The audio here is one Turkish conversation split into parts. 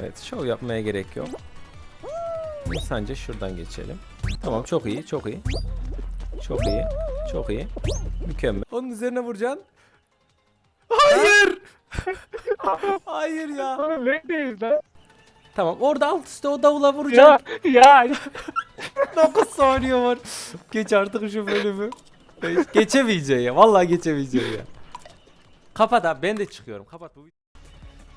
Evet şov yapmaya gerek yok. Sence şuradan geçelim. Tamam çok iyi çok iyi. Çok iyi. Çok iyi. Mükemmel. Onun üzerine vuracaksın. Hayır. Hayır ya. Neredeyiz lan? Tamam orada alt üstte o davula vuracaksın. Ya ya. 9 saniye var. Geç artık şu bölümü. Geçemeyeceği ya. Vallahi geçemeyeceği ya. Kapat abi ben de çıkıyorum. Kapat bu.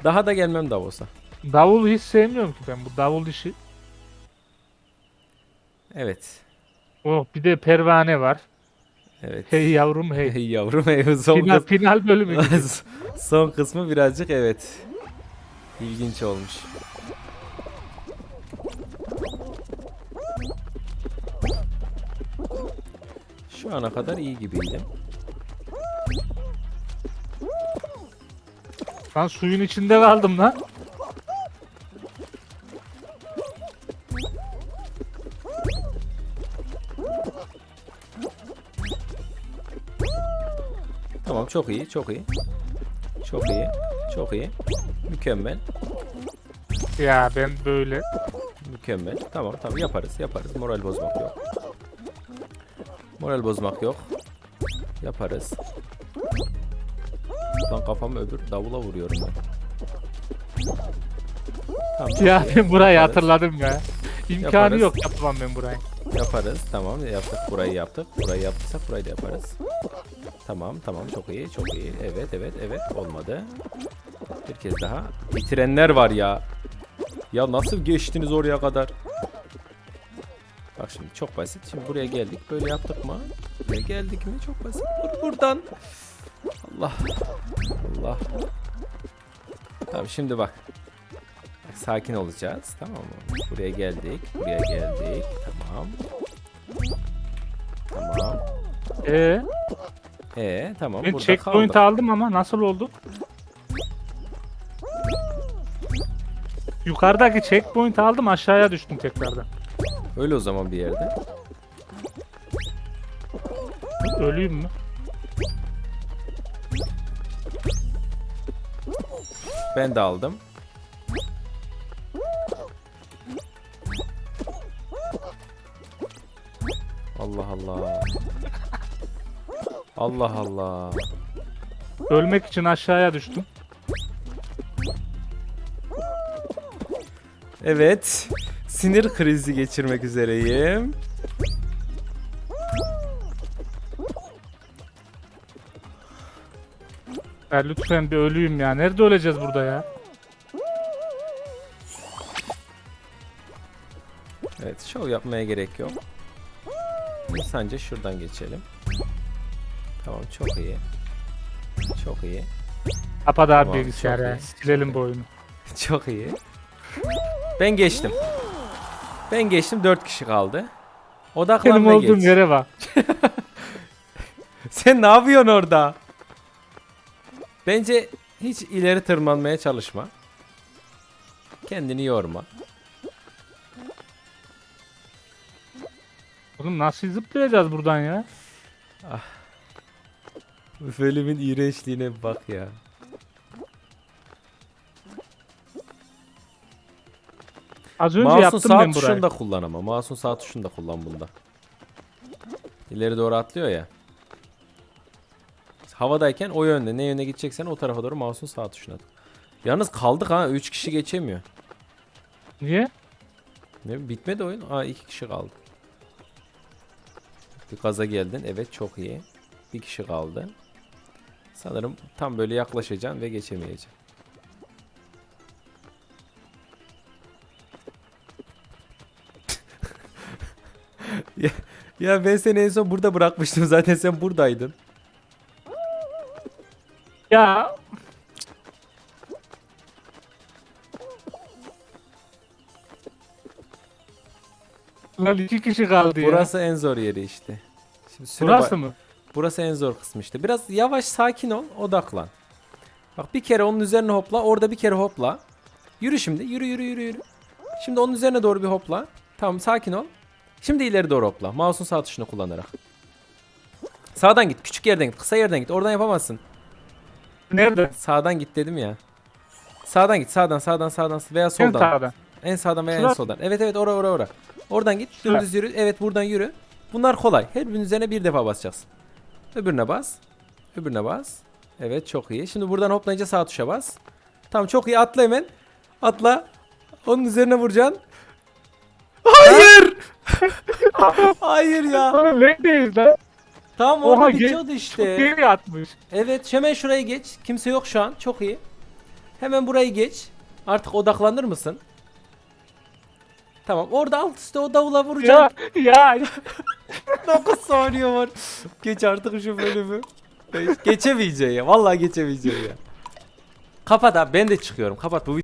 Daha da gelmem Davos'a. Davul hiç sevmiyorum ki ben bu davul işi. Evet. Oh bir de pervane var. Evet. Hey yavrum hey. Hey yavrum hey son, Final, kıs- final bölümü. son kısmı birazcık evet. İlginç olmuş. Şu ana kadar iyi gibiydim. Lan suyun içinde kaldım lan. Tamam çok iyi, çok iyi. Çok iyi, çok iyi. Mükemmel, Ya ben böyle. mükemmel. Tamam tamam yaparız, yaparız. Moral bozmak yok. Moral bozmak yok. Yaparız. Lan kafamı öbür davula vuruyorum ben. Tamam, Ya ben burayı Yaparız. hatırladım ya. İmkanı Yaparız. yok yapamam ben burayı. Yaparız. Tamam yaptık. Burayı yaptık. Burayı yaptıysak burayı da yaparız. Tamam tamam çok iyi çok iyi. Evet evet evet olmadı. Bir kez daha. Bitirenler var ya. Ya nasıl geçtiniz oraya kadar? Bak şimdi çok basit. Şimdi buraya geldik. Böyle yaptık mı? Buraya geldik mi? Çok basit. Vur buradan. Allah. Allah. Tamam şimdi bak. Sakin olacağız. Tamam mı? Buraya geldik. Buraya geldik. Tamam. Tamam. Ee, Ee tamam ben burada checkpoint kaldık. aldım ama nasıl oldu? Yukarıdaki checkpoint aldım aşağıya düştüm tekrardan. Öyle o zaman bir yerde. Öleyim mü? Ben de aldım. Allah Allah. Allah Allah. Ölmek için aşağıya düştüm. Evet. Sinir krizi geçirmek üzereyim. Ya lütfen bir öleyim ya. Nerede öleceğiz burada ya? Evet, şov yapmaya gerek yok. Sence şuradan geçelim. Tamam, çok iyi. Çok iyi. Kapat abi Tamam, bilgisayarı. çok iyi. Silelim bu oyunu. Çok iyi. Ben geçtim. Ben geçtim 4 kişi kaldı. Benim Odaklan ve olduğum geç. yere bak. Sen ne yapıyorsun orada? Bence hiç ileri tırmanmaya çalışma. Kendini yorma. Oğlum nasıl zıplayacağız buradan ya? Bu filmin iğrençliğine bir bak ya. Az önce Mouse'un yaptım sağ ben burayı. tuşunu da kullan ama. Mouse'un sağ tuşunu da kullan bunda. İleri doğru atlıyor ya. Havadayken o yönde. Ne yöne gideceksen o tarafa doğru mouse'un sağ tuşuna. tık. Yalnız kaldık ha. 3 kişi geçemiyor. Niye? Ne bitmedi oyun. Aa 2 kişi kaldı. Bir gaza geldin. Evet çok iyi. Bir kişi kaldı. Sanırım tam böyle yaklaşacaksın ve geçemeyeceksin. ya, ya ben seni en son burada bırakmıştım. Zaten sen buradaydın. Ya Lan iki kişi kaldı ya. Burası en zor yeri işte. Şimdi Burası mı? Burası en zor kısmı işte. Biraz yavaş sakin ol, odaklan. Bak bir kere onun üzerine hopla, orada bir kere hopla. Yürü şimdi, yürü yürü yürü yürü. Şimdi onun üzerine doğru bir hopla. Tamam sakin ol. Şimdi ileri doğru hopla. Mouse'un sağ tuşunu kullanarak. Sağdan git, küçük yerden git, kısa yerden git. Oradan yapamazsın. Nerede? Sağdan git dedim ya. Sağdan git. Sağdan sağdan sağdan veya En soldan. sağdan. En sağdan veya en soldan. Evet evet ora ora ora. Oradan git. Dümdüz yürü. Evet buradan yürü. Bunlar kolay. Her birinin üzerine bir defa basacaksın. Öbürüne bas. Öbürüne bas. Evet çok iyi. Şimdi buradan hoplayınca sağ tuşa bas. Tamam çok iyi atla hemen. Atla. Onun üzerine vuracaksın. Hayır. Hayır ya. Oğlum neredeyiz lan? Tamam Oha, orada ge- bitiyordu işte. Geri atmış. Evet hemen şurayı geç. Kimse yok şu an. Çok iyi. Hemen burayı geç. Artık odaklanır mısın? Tamam orada alt üstte o davula Ya vuracaksın. ya. 9 saniye var. Geç artık şu bölümü. Geçemeyeceği ya. Vallahi geçemeyeceği ya. Kapat abi ben de çıkıyorum. Kapat bu video.